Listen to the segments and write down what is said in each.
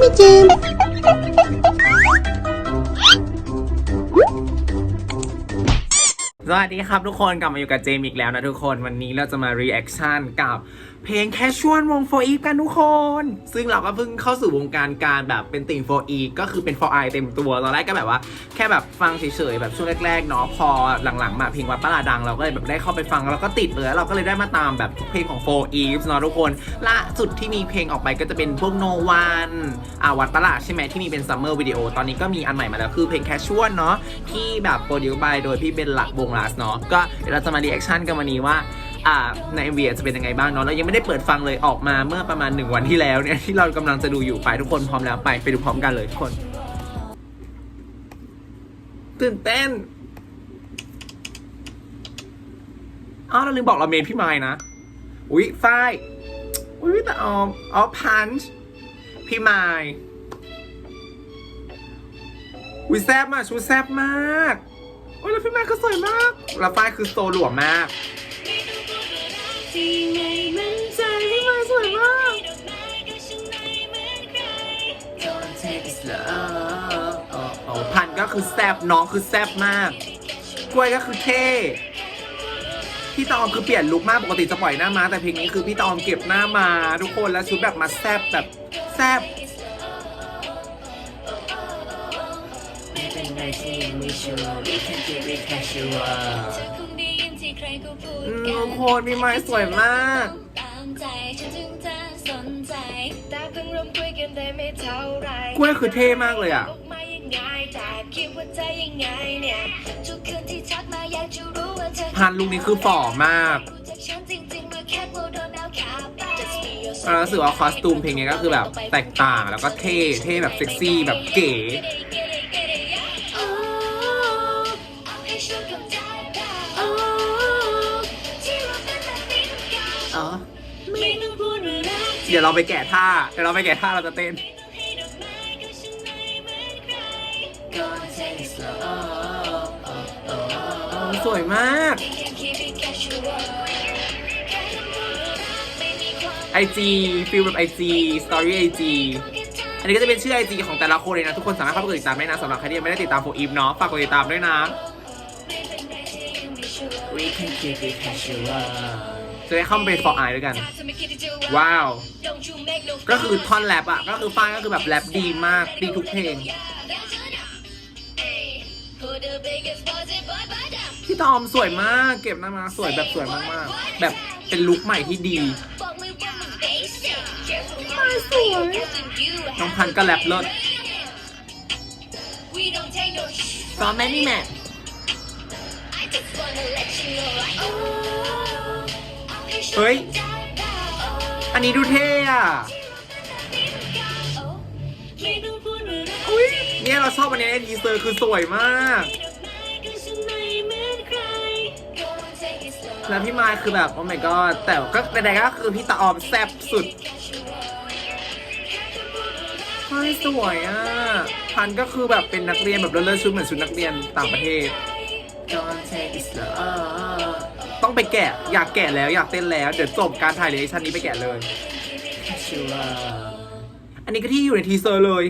ไม่เจมสวัสดีครับทุกคนกลับมาอยู่กับเจมส์อีกแล้วนะทุกคนวันนี้เราจะมารีแอคชั่นกับ เพลงแคชชวลวง for e กันทุกคน ซึ่งเราก็เพิ่งเข้าสู่วงการการแบบเป็นติ่ง for e ก็คือเป็น for i เต็มตัวตอนแรกก็แบบว่าแค่แบบฟังเฉยๆแบบช่วงแรกๆเนาะพอหลังๆ มาเพลงวัดประลาดดังเราก็เลยแบบได้เข้าไปฟังแล้วก็ติดเลยเราก็เลยได้มาตามแบบทุกเพลงของ for e เนาะทุกคนล่าสุดที่มีเพลงออกไปก็จะเป็นพวก no one อ่าวัดประลาใช่ไหมที่มีเป็น summer video ตอนนี้ก็มีอันใหม่มาแล้วคือเพลงแคชชวลเนาะที่แบบโปรดิวบายโดยพี่เบนหลักวงลาสเนาะก็เดี๋ยวเราจะมา reaction กันวันนี้ว่า อ่าใน MV จะเป็นยังไงบ้างเนาะเรายังไม่ได้เปิดฟังเลยออกมาเมื่อประมาณ 1 วันที่แล้วเนี่ยที่เรากำลังจะดูอยู่ไปทุกคนพร้อมแล้วไปไปดูพร้อมกันเลยทุกคน ตื่นเต้นอ้าวเราลืมบอกเราเมนพี่ไม้นะ อุ๊ยฝ้ายอุ๊ยแต่ออมอ๋อพันช์พี่ไม้อุ๊ยแซบมากชุดแซบมากโอ้ยแล้วพี่ไม้ก็สวยมากแล้วฝ้ายคือโซหลวมมาก ที่ไม่มั่นใจพี่ไม้สวยมากดอกไม้ก็ฉันไม่เหมือนใคร Don't take it slow โอ้พันก็คือแซบน้องคือแซบมาก กล้วยก็คือเท่พี่ตอมคือเปลี่ยนลุคมากปกติจะปล่อยหน้ามา แต่เพลงนี้คือพี่ตอมเก็บหน้ามา ทุกคนแล้วชุดแบบมาแซบแบบแซบไม่เป็นไรที่ยังไม่ชัวร์ we can keep it casual ใครก็พูดอืมกัทุนกคนพี่ไม้สวยมาก ตามใจฉันถึงจะสนใจแต่เพิ่งเริ่มคุยกันได้ไม่เท่าไหรกล้วยคือเท่มากเลยอะกมายังไงแต่คิดว่าใจยังไงเนี่ยทุกคืนที่ทักมาอยากจะรู้ว่าเธอพันลุคนี้คือฝ่อมากรู้จักฉันจริงๆเมื่อแค่โมโดนเอาขาไปเรารู้สึกว่าคอสตูมเพลงนี้ก็คือแบบแตกต่างแล้วก็เท่เท่แบบเซ็กซี่แบบเก๋อ๋อ เดี๋ยวเราไปแกะท่า เดี๋ยวเราไปแกะท่าเราจะเต้น Don't take it slow สวยมาก IG ฟิลแบบ IG Story IG อันนี้ก็จะเป็นชื่อ IG ของแต่ละคนเลยนะ ทุกคนสามารถเข้าไปกดติดตามได้นะสำหรับใครที่ยังไม่ได้ติดตามโฟอีฟเนาะฝากกดติดตามด้วยนะ we can keep it casual จะได้เข้ามาเป็น for eye ด้วยกัน ว้าว ก็คือท่อนแรปอะก็คือฟ้ายก็คือแบบแรปดีมากดีทุกเพลง พี่ตอมสวยมาก เก็บหน้ามาสวยแบบสวยมากๆ แบบเป็นลุคใหม่ที่ดีสวยน้องพันธุ์ก็แรปเลิศตอนแม่นี่แม่ เฮ้ย อันนี้ดูเท่อะอุ้ยเนี่ยเราชอบอันนี้ดีเซอร์คือสวยมาก แล้วพี่มายคือแบบโอ้ my god แต่ก็ใดๆก็คือพี่ตาออมแซ่บสุดเฮ้ยสวยอะ พันก็คือแบบเป็นนักเรียนแบบเลิศชุดเหมือนชุดนักเรียนต่างประเทศ Don't take it slow ต้องไปแกะ อยากแกะแล้วอยากเต้นแล้ว เดี๋ยวจบการถ่ายเรชั่นนี้ไปแกะเลย casual อันนี้ก็ที่อยู่ในทีเซอร์เลย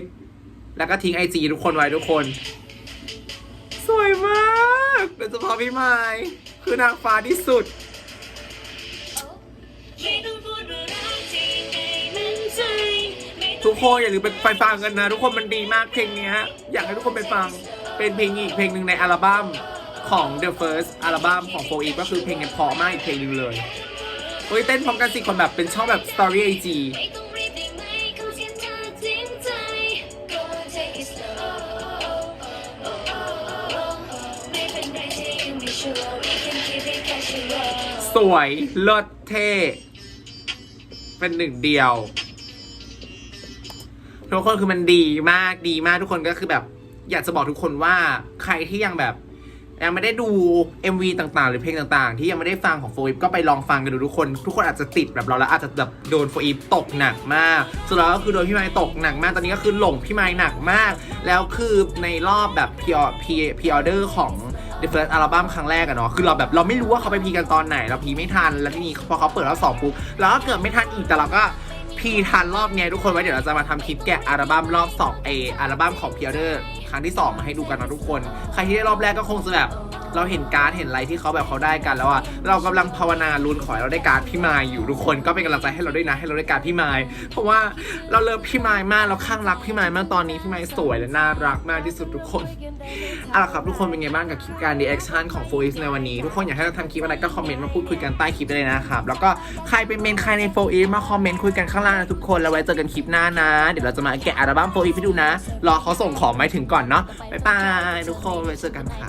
แล้วก็ทิ้งไอจีทุกคนไว้ทุกคน สวยมากโดยเฉพาะพี่ไม้คือนางฟ้าที่สุดทุกคนอย่าลืมไปฟังกันนะ ทุกคนมันดีมากเพลงนี้ยอยากให้ทุกคนไปฟังเป็นเพลงอีกเพลงหนึ่งในอัลบั้ม ของ The First อัลบั้มของ4 e ก็คือเพลงนี้เพราะมากอีกเพลงหนึ่งเลยเฮ้ยเต้นพร้อมกันสิคนแบบเป็นช่องแบบ Story IG สียริงใจ Go and take it slow ไม่เป็นไรที่ยังไม่ชัวร์ We can keep it casual สวยเลิศเท่ เป็นหนึ่งเดียว ทุกคนคือมันดีมากดีมากทุกคนก็คือแบบ อยากจะบอกทุกคนว่าใครที่ยังแบบ ยังไม่ได้ดู MV ต่างๆ หรือเพลงต่างๆ ที่ยังไม่ได้ฟังของโฟอีฟก็ไปลองฟังกันดูทุกคน ทุกคนอาจจะติดแบบเราแล้วอาจจะแบบโดนโฟอีฟตกหนักมากส่วนเราก็คือโดนพี่ไม้ตกหนักมาก ตอนนี้ก็คือหลงพี่ไม้หนักมาก แล้วคือในรอบแบบพีอพีพีออเดอร์ของ The First อัลบั้มครั้งแรกอะเนาะ คือเราแบบเราไม่รู้ว่าเขาไปพีกันตอนไหน เราพีไม่ทัน แล้วทีนี้พอเขาเปิดรอบสองปุ๊บเราก็เกิดไม่ทันอีก แต่เราก็ พีทันรอบเนี้ยทุกคนไว้เดี๋ยวเราจะมาทำคลิปแกะอัลบั้มรอบสองเออัลบั้มของเพียร์เดอร์ครั้งที่สองมาให้ดูกันนะทุกคน ใครที่ได้รอบแรกก็คงจะแบบ เราเห็นการ์ดเห็นอะไรที่เขาแบบเขาได้กันแล้วอะเรากำลังภาวนาลุ้นขอให้เราได้การ์ดพี่มายอยู่ทุกคนก็เป็นกำลังใจให้เราด้วยนะให้เราได้การ์ดพี่มายเพราะว่าเราเลิฟพี่มายมากเราข้างรักพี่มายมากตอนนี้พี่มายสวยและน่ารักมากที่สุดทุกคนเอาล่ะครับทุกคนเป็นไงบ้างกับคลิปการ reaction ของ f o i s ในวันนี้ทุกคนอยากให้เราทำคลิปอะไรก็คอมเมนต์มาพูดคุยกันใต้คลิปได้เลยนะครับแล้วก็ใครเป็นเมนใครใน f o i s มาคอมเมนต์คุยกันข้างล่างนะทุกคนแล้วไว้เจอกันคลิปหน้านะ เดี๋ยวเราจะมาแกะอัลบั้ม f o i s ให้ดูนะรอเขาส่งของมาถึงก่อนเนาะบ๊ายบายทุกคนไว้เจอกันค่ะ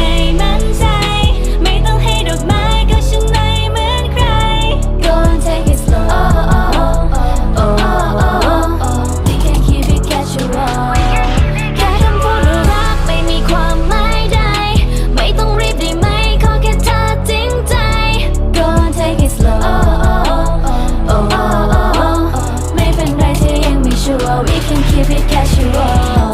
can keep it casual